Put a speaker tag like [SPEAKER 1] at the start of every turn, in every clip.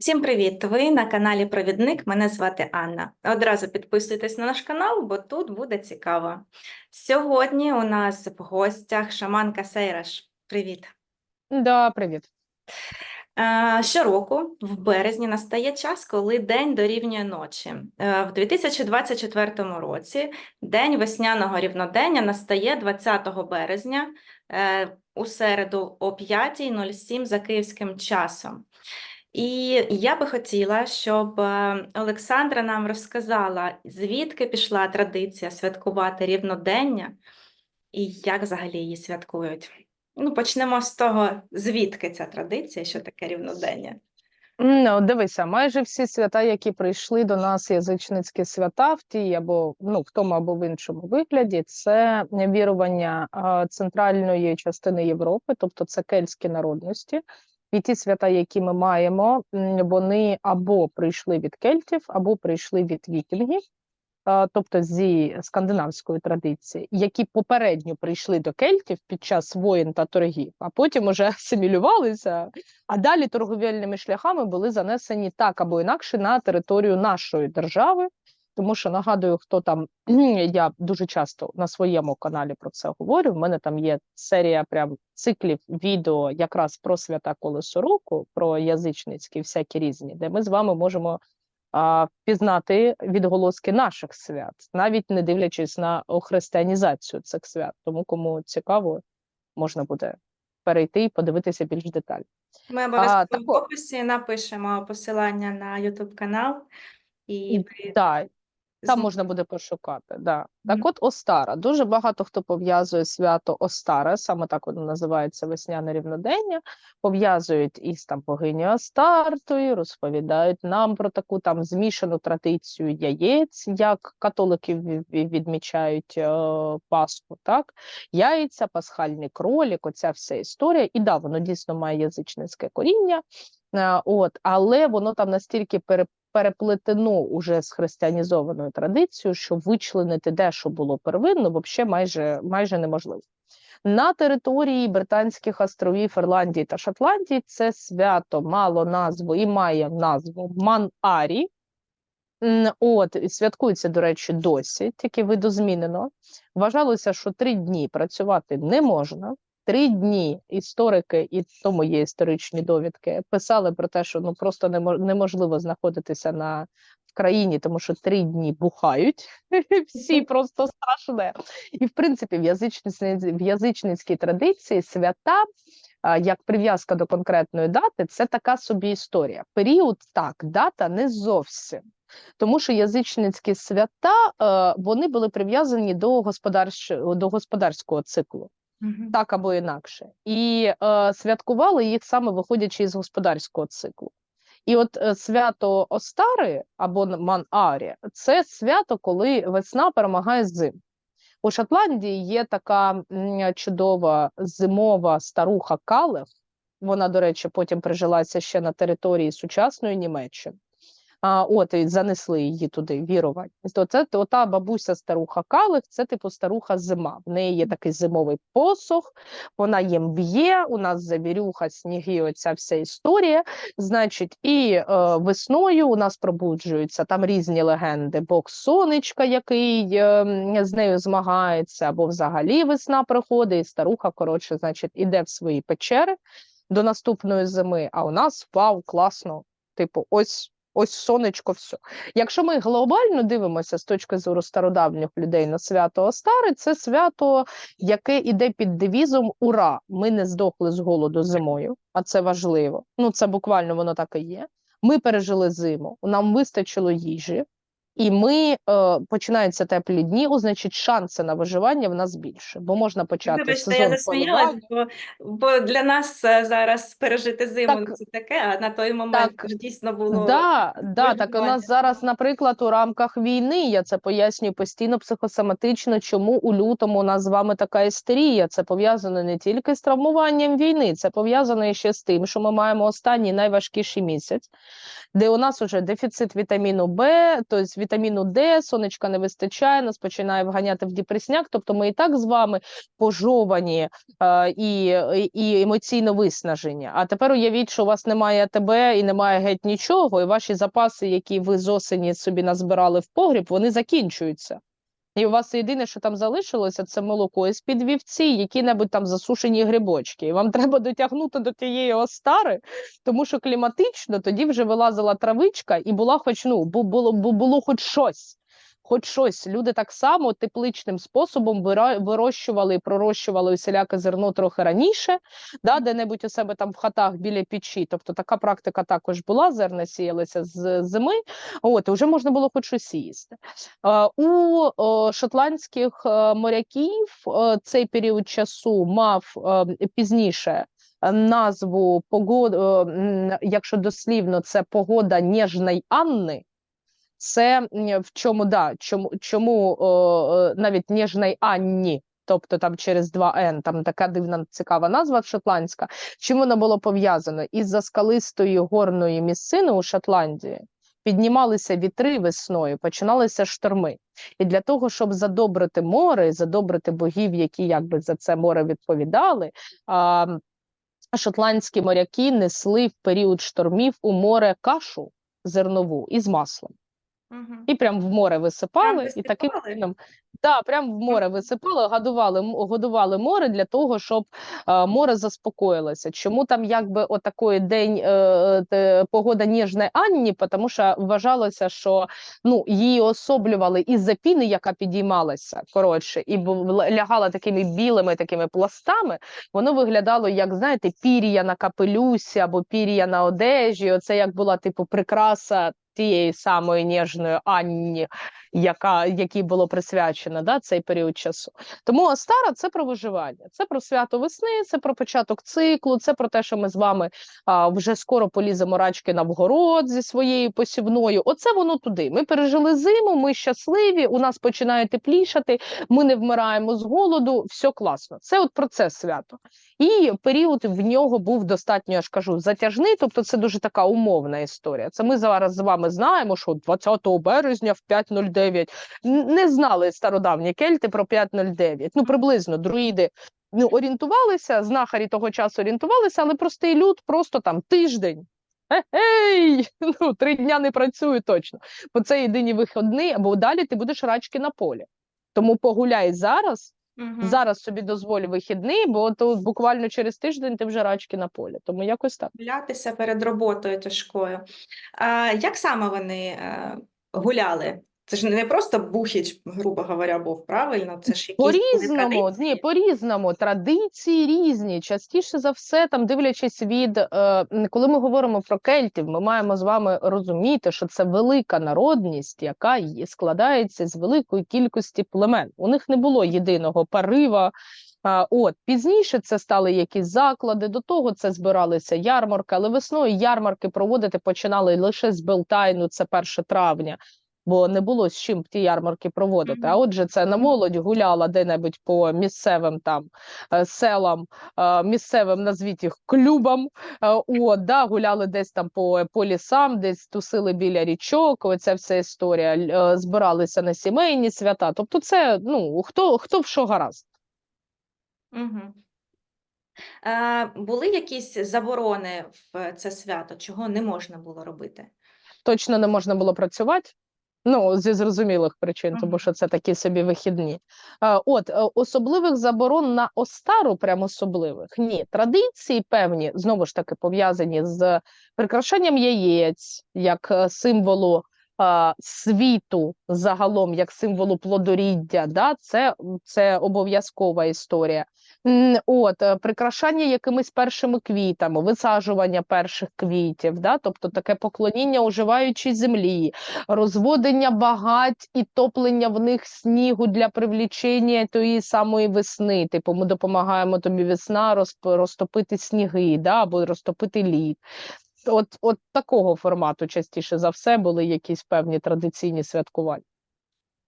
[SPEAKER 1] Всім привіт! Ви на каналі Провідник. Мене звати Анна. Одразу підписуйтесь на наш канал, бо тут буде цікаво. Сьогодні у нас в гостях шаманка Сейраш. Привіт!
[SPEAKER 2] Да, привіт.
[SPEAKER 1] Е, Щороку, в березні, настає час, коли день дорівнює ночі. Е, В 2024 році день весняного рівнодення настає 20 березня е, у середу о 5.07 за київським часом. І я би хотіла, щоб е, Олександра нам розказала, звідки пішла традиція святкувати рівнодення і як взагалі її святкують. Ну, почнемо з того, звідки ця традиція, що таке рівнодення.
[SPEAKER 2] Ну, дивися, майже всі свята, які прийшли до нас, язичницькі свята, в тій або ну, в тому або в іншому вигляді, це вірування центральної частини Європи, тобто це кельтські народності. І ті свята, які ми маємо, вони або прийшли від кельтів, або прийшли від вікінгів, тобто зі скандинавської традиції, які попередньо прийшли до кельтів під час воєн та торгів, а потім уже асимілювалися, а далі торговельними шляхами були занесені так або інакше на територію нашої держави. Тому що нагадую, хто там я дуже часто на своєму каналі про це говорю. В мене там є серія прям циклів відео якраз про свята колесо року, про язичницькі всякі різні, де ми з вами можемо а, впізнати відголоски наших свят, навіть не дивлячись на охристиянізацію цих свят. Тому кому цікаво, можна буде перейти і подивитися більш детально.
[SPEAKER 1] Ми обов'язково в описі напишемо посилання на YouTube канал, І
[SPEAKER 2] Так, Там можна буде пошукати. Да. Так
[SPEAKER 1] Мгм.
[SPEAKER 2] от Остара. Дуже багато хто пов'язує свято Остара, саме так воно називається весняне рівнодення. Пов'язують із там богиню Астартою, розповідають нам про таку там змішану традицію яєць, як католики ві- ві- відмічають е, Пасху. Так, яйця, пасхальний кролік, оця вся історія. І да, воно дійсно має язичницьке коріння. Е, От, але воно там настільки пере, переплетено уже з християнізованою традицією, що вичленити де, що було первинно, взагалі майже, майже неможливо. На території Британських островів Ірландії та Шотландії це свято мало назву і має назву Ман-Арі. От, святкується, до речі, досі, тільки видозмінено. Вважалося, що три дні працювати не можна. Три дні історики, і в тому є історичні довідки, писали про те, що ну просто немо- неможливо знаходитися на в країні, тому що три дні бухають всі просто страшне. І в принципі, в язичниці в язичницькій традиції свята, як прив'язка до конкретної дати, це така собі історія. Період так, дата не зовсім. Тому що язичницькі свята е, вони були прив'язані до господарщ... до господарського циклу
[SPEAKER 1] Мгм.
[SPEAKER 2] так або інакше, і е, святкували їх саме виходячи із господарського циклу. І от е, свято Остари або Ман-Арі це свято, коли весна перемагає зиму. У Шотландії є така чудова зимова старуха Калев. Вона, до речі, потім прижилася ще на території сучасної Німеччини. А, от і занесли її туди вірування. То це то та бабуся старуха Калих, це типу старуха зима. В неї є такий зимовий посох, вона їм б'є. У нас завірюха, сніги, оця вся історія. Значить, і е, весною у нас пробуджуються там різні легенди. Бог сонечка, який е, з нею змагається, або взагалі весна приходить, і старуха, коротше, значить, іде в свої печери до наступної зими. А у нас впав класно. Типу, ось ось сонечко, все. Якщо ми глобально дивимося з точки зору стародавніх людей на свято Остари, це свято, яке іде під девізом Ура! Ми не здохли з голоду зимою, а це важливо. Ну, це буквально воно так і є. Ми пережили зиму, нам вистачило їжі, і ми е, починаються теплі дні, о, значить, шанси на виживання в нас більше, бо можна почати
[SPEAKER 1] Вибачте, я засміялась, бо, бо для нас е, зараз пережити зиму
[SPEAKER 2] Так,
[SPEAKER 1] це таке, а на той момент
[SPEAKER 2] так,
[SPEAKER 1] дійсно було
[SPEAKER 2] Да, да, так у нас зараз, наприклад, у рамках війни, я це пояснюю постійно психосоматично, чому у лютому у нас з вами така істерія. Це пов'язано не тільки з травмуванням війни, це пов'язано ще з тим, що ми маємо останній найважкіший місяць, де у нас уже дефіцит вітаміну Б, тобто вітаміну Д, сонечка не вистачає, нас починає вганяти в депресняк. Тобто ми і так з вами пожовані е, і, і емоційно виснажені. А тепер уявіть, що у вас немає АТБ і немає геть нічого, і ваші запаси, які ви з осені собі назбирали в погріб, вони закінчуються. І у вас єдине, що там залишилося, це молоко із під вівці, які-небудь там засушені грибочки. І вам треба дотягнути до тієї остари, тому що кліматично тоді вже вилазила травичка, і була хоч ну, бу- було, бу- було хоч щось. Хоч щось. Люди так само тепличним способом вирощували пророщували усіляке зерно трохи раніше, да, де-небудь у себе там в хатах біля печі. Тобто така практика також була, зерна сіялися з зими, от, і вже можна було хоч щось їсти. У шотландських е, моряків е, цей період часу мав е, пізніше назву погод, е, якщо дослівно, це погода Ніжної Анни. Це в чому да, чому, чому е, навіть Ніжної Анні, тобто там через два Н, там така дивна цікава назва шотландська. Чим воно було пов'язано? Із-за скалистої горної місцини у Шотландії піднімалися вітри весною, починалися шторми. І для того, щоб задобрити море, задобрити богів, які якби за це море відповідали, а, шотландські моряки несли в період штормів у море кашу зернову із маслом.
[SPEAKER 1] Мгм.
[SPEAKER 2] І прям в море висипали, і таким чином да, прям в море висипали, годували, годували море для того, щоб е, море заспокоїлося. Чому там якби отакий день е, е, погода ніжної Анні? Тому що вважалося, що ну її особлювали із-за піни, яка підіймалася коротше, і лягала такими білими такими пластами. Воно виглядало як знаєте, пір'я на капелюсі або пір'я на одежі. Оце як була типу прикраса тієї самої ніжної Анні, яка якій було присвячено да, цей період часу. Тому Остара це про виживання, це про свято весни, це про початок циклу, це про те, що ми з вами а, вже скоро поліземо рачки на вгород зі своєю посівною. Оце воно туди. Ми пережили зиму, ми щасливі, у нас починає теплішати, ми не вмираємо з голоду, все класно. Це от про це свято. І період в нього був достатньо, я ж кажу, затяжний, тобто це дуже така умовна історія. Це ми зараз з вами знаємо, що 20 березня в 5.09 не знали стародавні кельти про 5.09. Ну, приблизно друїди ну, орієнтувалися, знахарі того часу орієнтувалися, але простий люд просто там тиждень. Ей, ну, три дня не працюю точно. Бо це єдині вихідні, або далі ти будеш рачки на полі. Тому погуляй зараз,
[SPEAKER 1] Мгм.
[SPEAKER 2] зараз собі дозволь вихідний, бо то буквально через тиждень ти вже рачки на полі. Тому якось так.
[SPEAKER 1] Гулятися перед роботою тяжкою. А, як саме вони е, гуляли? Це ж не просто бухіч, грубо говоря, був, правильно? Це ж якісь
[SPEAKER 2] По-різному, ні, по-різному. Традиції різні. Частіше за все, там дивлячись від е, коли ми говоримо про кельтів, ми маємо з вами розуміти, що це велика народність, яка складається з великої кількості племен. У них не було єдиного парива. А, от пізніше це стали якісь заклади. До того це збиралися ярмарки, але весною ярмарки проводити починали лише з Белтайну, це 1 травня. Бо не було з чим ті ярмарки проводити. А отже, це на молодь гуляла де-небудь по місцевим там е, селам, е, місцевим назвіть їх клубам. е, От, да, гуляли десь там по, по лісам, десь тусили біля річок. Оця вся історія. Збиралися на сімейні свята. Тобто, це ну хто хто в що гаразд.
[SPEAKER 1] Мгм. Е, були якісь заборони в це свято, чого не можна було робити?
[SPEAKER 2] Точно не можна було працювати. Ну, зі зрозумілих причин, тому що це такі собі вихідні. От е, особливих заборон на Остару, прям особливих ні. Традиції певні знову ж таки пов'язані з прикрашенням яєць як е, символу світу загалом, як символу плодоріддя. Да? Це, це обов'язкова історія. От е, прикрашання якимись першими квітами, висаджування перших квітів, да? тобто таке поклоніння уживаючій землі розводення багать і топлення в них снігу для привлічення тої самої весни. Типу, ми допомагаємо тобі весна розп- розтопити сніги, да, або розтопити лід. От, от такого формату частіше за все були якісь певні традиційні святкування.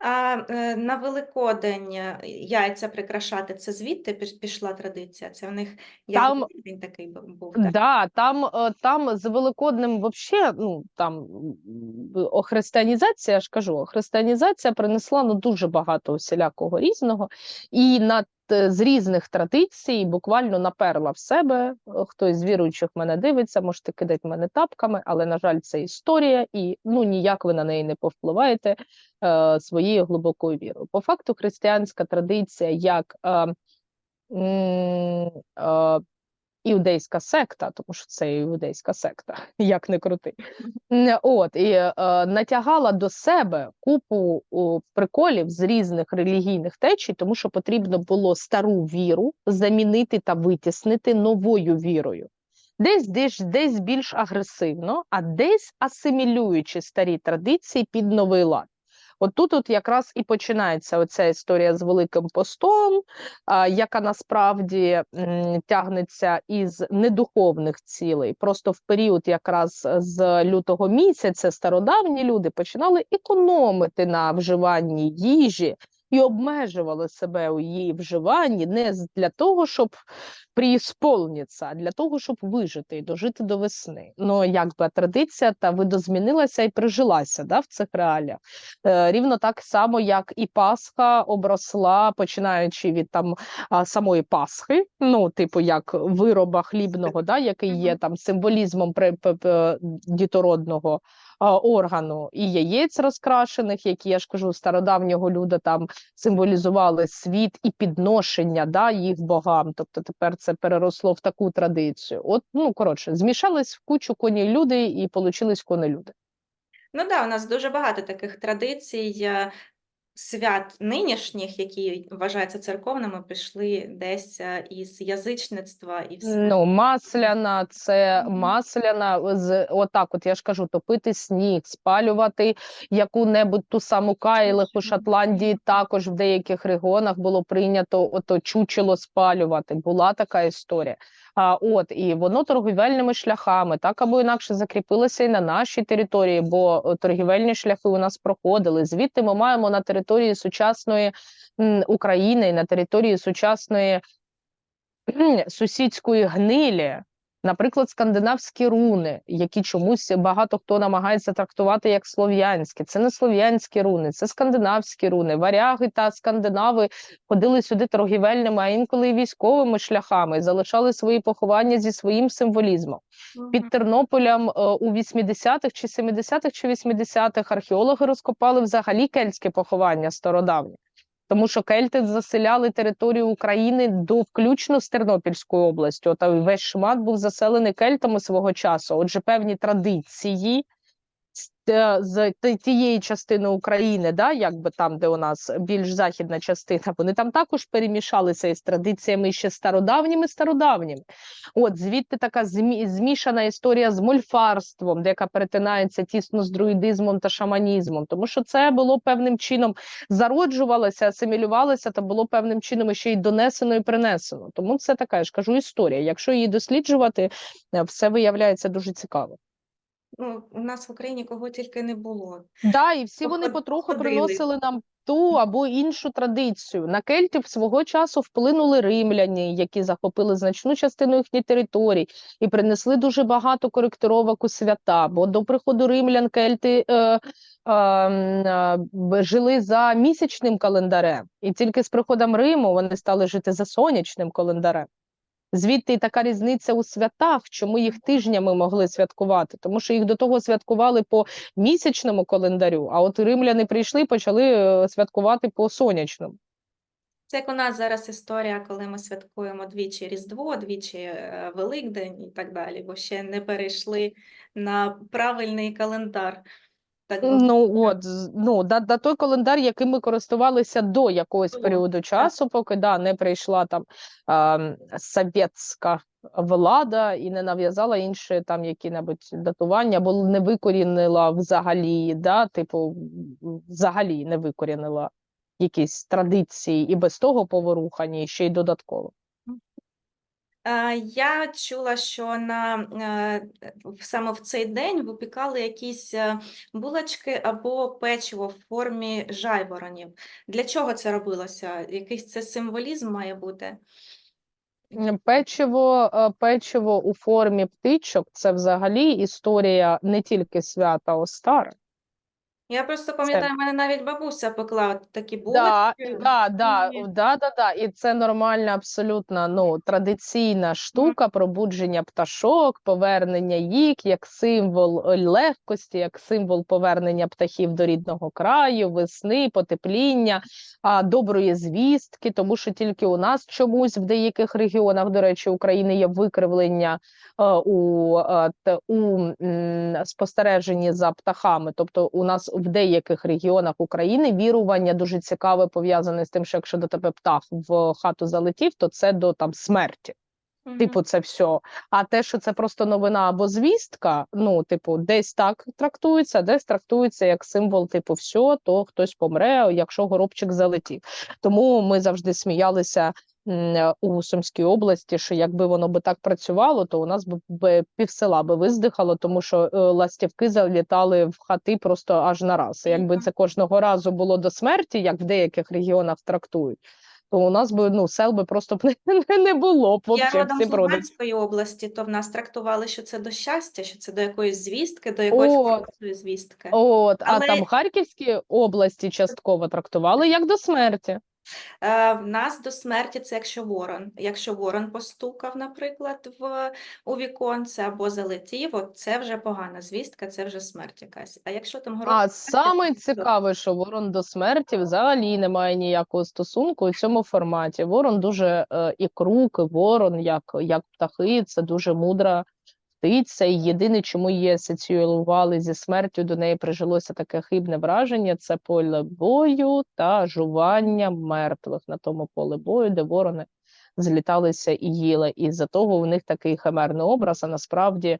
[SPEAKER 1] А е, на Великодень е, яйця прикрашати це звідти пішла традиція? Це в них
[SPEAKER 2] Там-
[SPEAKER 1] він такий був, так?
[SPEAKER 2] Да, там, е, там з Великоднем вообще, ну там охристиянізація, я ж кажу, християнізація принесла ну дуже багато усілякого різного, і на з різних традицій буквально наперла в себе. Е, Хтось з віруючих мене дивиться, можете кидати мене тапками, але на жаль, це історія, і ну ніяк ви на неї не повпливаєте е, своєю глибокою вірою. По факту, християнська традиція як е, е, іудейська секта, тому що це іудейська секта, як не крути. От і е, натягала до себе купу о, приколів з різних релігійних течій, тому що потрібно було стару віру замінити та витіснити новою вірою. Десь, десь, десь більш агресивно, а десь асимілюючи старі традиції під новий лад. От тут от якраз і починається оця історія з Великим постом, яка насправді тягнеться із недуховних цілей. Просто в період якраз з лютого місяця стародавні люди починали економити на вживанні їжі і обмежували себе у її вживанні не для того, щоб приісполнитися, а для того, щоб вижити і дожити до весни. Ну якби традиція та видозмінилася і прижилася да, в цих реаліях. Е, рівно так само, як і Пасха обросла, починаючи від там самої Пасхи, ну, типу, як вироба хлібного, да, який є там символізмом дітородного органу, і яєць розкрашених, які я ж кажу, стародавнього люда там символізували світ і підношення да, їх богам. Тобто тепер це переросло в таку традицію. От, ну коротше, змішались в кучу коні люди і получились кони люди.
[SPEAKER 1] Ну да, у нас дуже багато таких традицій, е, свят нинішніх, які вважаються церковними, пішли десь е, із язичництва і все.
[SPEAKER 2] Ну, масляна, це масляна, з отак, от я ж кажу, топити сніг, спалювати яку-небудь ту саму кайлиху
[SPEAKER 1] Чучело.
[SPEAKER 2] Шотландії, також в деяких регіонах було прийнято ото чучело спалювати. Була така історія. А от і воно торгівельними шляхами, так або інакше закріпилося і на нашій території, бо е, торгівельні шляхи у нас проходили. Звідти ми маємо на території сучасної України і на території сучасної сусідської гнилі, наприклад, скандинавські руни, які чомусь багато хто намагається трактувати як слов'янські. Це не слов'янські руни, це скандинавські руни. Варяги та скандинави ходили сюди торгівельними, а інколи і військовими шляхами, залишали свої поховання зі своїм символізмом. Під
[SPEAKER 1] Мгм.
[SPEAKER 2] Тернополем е, у 80-х чи 70-х чи 80-х археологи розкопали взагалі кельтське поховання стародавнє. Тому що кельти заселяли територію України до включно з Тернопільською областю. Та весь шмат був заселений кельтами свого часу. Отже, певні традиції з, тієї частини України, да, якби там, де у нас більш західна частина, вони там також перемішалися із традиціями ще стародавніми стародавніми. От звідти така змі, змішана історія з мольфарством, де яка перетинається тісно з друїдизмом та шаманізмом, тому що це було певним чином зароджувалося, асимілювалося та було певним чином ще й донесено і принесено. Тому це така я ж кажу історія. Якщо її досліджувати, е, все виявляється дуже цікаво.
[SPEAKER 1] Ну, у нас в Україні кого тільки не було.
[SPEAKER 2] Да, і всі вони потроху
[SPEAKER 1] ходили.
[SPEAKER 2] приносили нам ту або іншу традицію. На кельтів свого часу вплинули римляні, які захопили значну частину їхніх територій і принесли дуже багато коректировок у свята. Бо до приходу римлян кельти е, е, е, жили за місячним календарем, і тільки з приходом Риму вони стали жити за сонячним календарем. Звідти і така різниця у святах, чому їх тижнями могли святкувати, тому що їх до того святкували по місячному календарю, а от римляни прийшли почали е, святкувати по сонячному.
[SPEAKER 1] Це як у нас зараз історія, коли ми святкуємо двічі Різдво, двічі е, Великдень і так далі, бо ще не перейшли на правильний календар. Так би
[SPEAKER 2] Ну от ну да, да той календар, яким ми користувалися до якогось періоду часу, поки да не прийшла там ем, совєтська влада і не нав'язала інші там які-небудь датування, або не викорінила взагалі, да, типу, взагалі не викорінила якісь традиції і без того поворухані, ще й додатково.
[SPEAKER 1] Я чула, що на е, саме в цей день випікали якісь е, булочки або печиво в формі жайворонів. Для чого це робилося? Якийсь це символізм має бути?
[SPEAKER 2] Печиво, е, печиво у формі птичок це взагалі історія не тільки свята Остара.
[SPEAKER 1] Я просто пам'ятаю, в мене навіть бабуся пекла от такі
[SPEAKER 2] Да,
[SPEAKER 1] булочки.
[SPEAKER 2] да, да,
[SPEAKER 1] і-
[SPEAKER 2] да, да, да. І це нормальна, абсолютно ну, традиційна штука пробудження пташок, повернення їх як символ е, легкості, як символ повернення птахів до рідного краю, весни, потепління, а, доброї звістки, тому що тільки у нас чомусь в деяких регіонах, до речі, України є викривлення е, у, е, у м, спостереженні за птахами. Тобто, у нас в деяких регіонах України вірування дуже цікаве пов'язане з тим, що якщо до тебе птах в хату залетів, то це до там смерті.
[SPEAKER 1] Мгм.
[SPEAKER 2] Типу, це все. А те, що це просто новина або звістка, ну, типу, десь так трактується, десь трактується як символ, типу, все, то хтось помре, якщо горобчик залетів. Тому ми завжди сміялися у Сумській області, що якби воно би так працювало, то у нас би, би півсела би виздихало, тому що е, ластівки залітали в хати просто аж на раз. Якби це кожного разу було до смерті, як в деяких регіонах трактують. То у нас би ну сел би просто б не, не було б
[SPEAKER 1] Я родом з. Луганської області, то в нас трактували, що це до щастя, що це до якоїсь звістки, до якоїсь
[SPEAKER 2] От.
[SPEAKER 1] звістки.
[SPEAKER 2] От, а там Харківські області частково трактували як до смерті.
[SPEAKER 1] Е, В нас до смерті це якщо ворон. Якщо ворон постукав, наприклад, в у віконце або залетів, от це вже погана звістка, це вже смерть якась. А якщо там
[SPEAKER 2] А саме цікаве, що ворон до смерті взагалі не має ніякого стосунку у цьому форматі. Ворон дуже е, і круг, і ворон, як, як птахи, це дуже мудра птиця. І єдине, чому її асоціювали зі смертю, до неї прижилося таке хибне враження: це поле бою та жування мертвих на тому поле бою, де ворони зліталися і їли. І за того у них такий химерний образ. А насправді,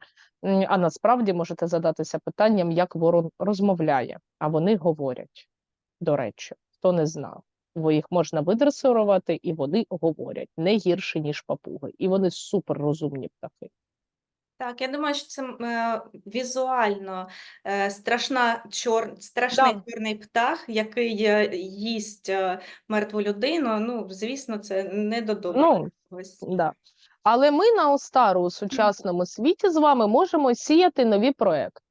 [SPEAKER 2] а насправді можете задатися питанням, як ворон розмовляє, а вони говорять. До речі, хто не знав, бо їх можна видресирувати, і вони говорять не гірше, ніж папуги. І вони супер розумні птахи.
[SPEAKER 1] Так, я думаю, що це е, візуально е, страшна чор... страшний
[SPEAKER 2] Да.
[SPEAKER 1] чорний птах, який е, їсть е, мертву людину. Ну, звісно, це не додому.
[SPEAKER 2] Ну, Да. Але ми на Остару у сучасному світі з вами можемо сіяти нові проекти.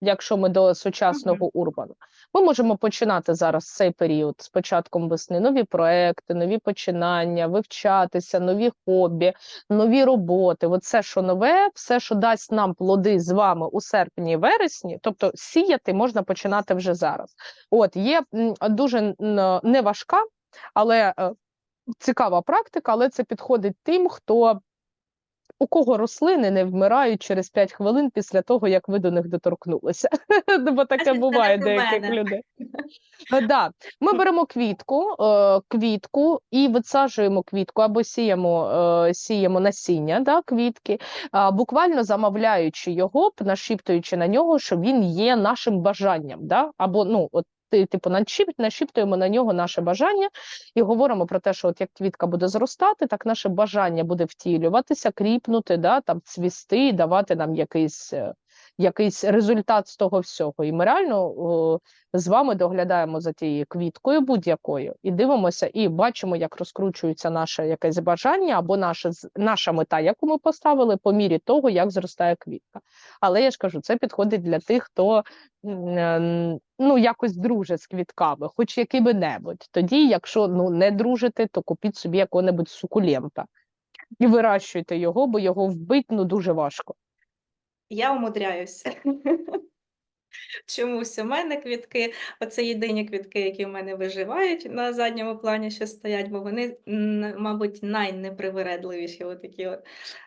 [SPEAKER 2] Якщо ми до сучасного урбану, ми можемо починати зараз цей період з початком весни нові проекти, нові починання, вивчатися, нові хобі, нові роботи. Оце, що нове, все, що дасть нам плоди з вами у серпні і вересні, тобто сіяти можна починати вже зараз. От є дуже неважка, але е, цікава практика, але це підходить тим, хто у кого рослини не вмирають через 5 хвилин після того, як ви до них доторкнулися. Бо таке буває деяких людей. Е, Да. Ми беремо квітку, е, квітку і висаджуємо квітку або сіємо, е, сіємо насіння да, квітки, буквально замовляючи його, нашіптуючи на нього, що він є нашим бажанням. Да? Або ну, от, типу, нашіп, нашіптуємо на нього наше бажання і говоримо про те, що от як квітка буде зростати, так наше бажання буде втілюватися, кріпнути, да, там, цвісти, давати нам якийсь, е, якийсь результат з того всього. І ми реально о, з вами доглядаємо за тією квіткою будь-якою і дивимося, і бачимо, як розкручується наше якесь бажання або наша, наша мета, яку ми поставили по мірі того, як зростає квітка. Але я ж кажу, це підходить для тих, хто ну, якось дружить з квітками, хоч якими-небудь. Тоді, якщо ну, не дружите, то купіть собі якого-небудь сукулента і вирощуйте його, бо його вбити ну, дуже важко.
[SPEAKER 1] Я умудряюся. Чомусь у мене квітки, оце єдині квітки, які в мене виживають на задньому плані, що стоять, бо вони, мабуть, найнепривередливіші. Отакі от.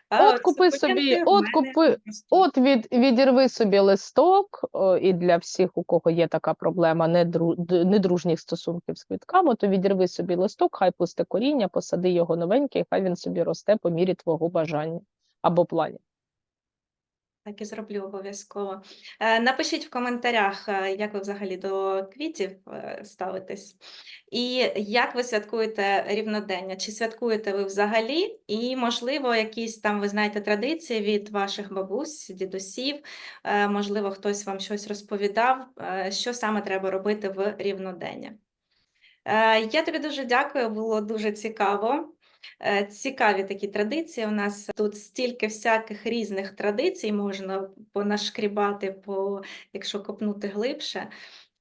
[SPEAKER 1] А
[SPEAKER 2] От купи собі, от купи, От від, відірви собі листок, о, і для всіх, у кого є така проблема недру, недружніх стосунків з квітками, то відірви собі листок, хай пусте коріння, посади його новенький, хай він собі росте по мірі твого бажання або планів.
[SPEAKER 1] Так і зроблю обов'язково. Е, Напишіть в коментарях, е, як ви взагалі до квітів е, ставитесь, і як ви святкуєте рівнодення? Чи святкуєте ви взагалі? І, можливо, якісь там, ви знаєте, традиції від ваших бабусь, дідусів, можливо, хтось вам щось розповідав, що саме треба робити в рівнодення. Я тобі дуже дякую, було дуже цікаво. Е, Цікаві такі традиції. У нас тут стільки всяких різних традицій можна понашкрібати, по, якщо копнути глибше.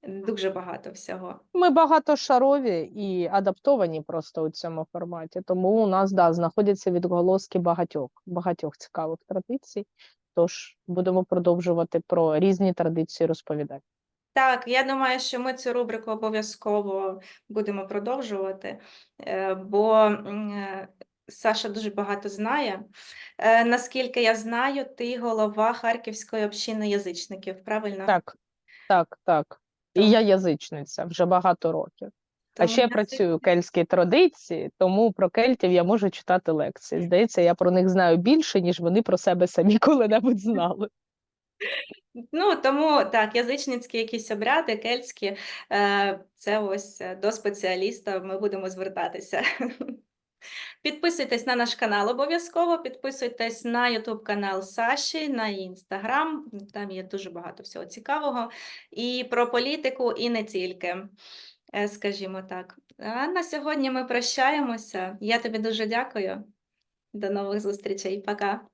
[SPEAKER 1] Дуже багато всього.
[SPEAKER 2] Ми багатошарові і адаптовані просто у цьому форматі. Тому у нас да, знаходяться відголоски багатьох, багатьох цікавих традицій. Тож будемо продовжувати про різні традиції розповідати.
[SPEAKER 1] Так, я думаю, що ми цю рубрику обов'язково будемо продовжувати, е, бо е, Саша дуже багато знає. Е, Наскільки я знаю, ти голова Харківської общини язичників, правильно?
[SPEAKER 2] Так, так, так. І я язичниця вже багато років. А ще я працюю в кельтській традиції, тому про кельтів я можу читати лекції. Здається, я про них знаю більше, ніж вони про себе самі коли-небудь знали.
[SPEAKER 1] Ну, тому так, язичницькі якісь обряди, кельтські, е, це ось е, до спеціаліста ми будемо звертатися. Підписуйтесь на наш канал обов'язково, підписуйтесь на YouTube канал Саші, на інстаграм, там є дуже багато всього цікавого. І про політику, і не тільки, е, скажімо так. А на сьогодні ми прощаємося. Я тобі дуже дякую. До нових зустрічей. Пока.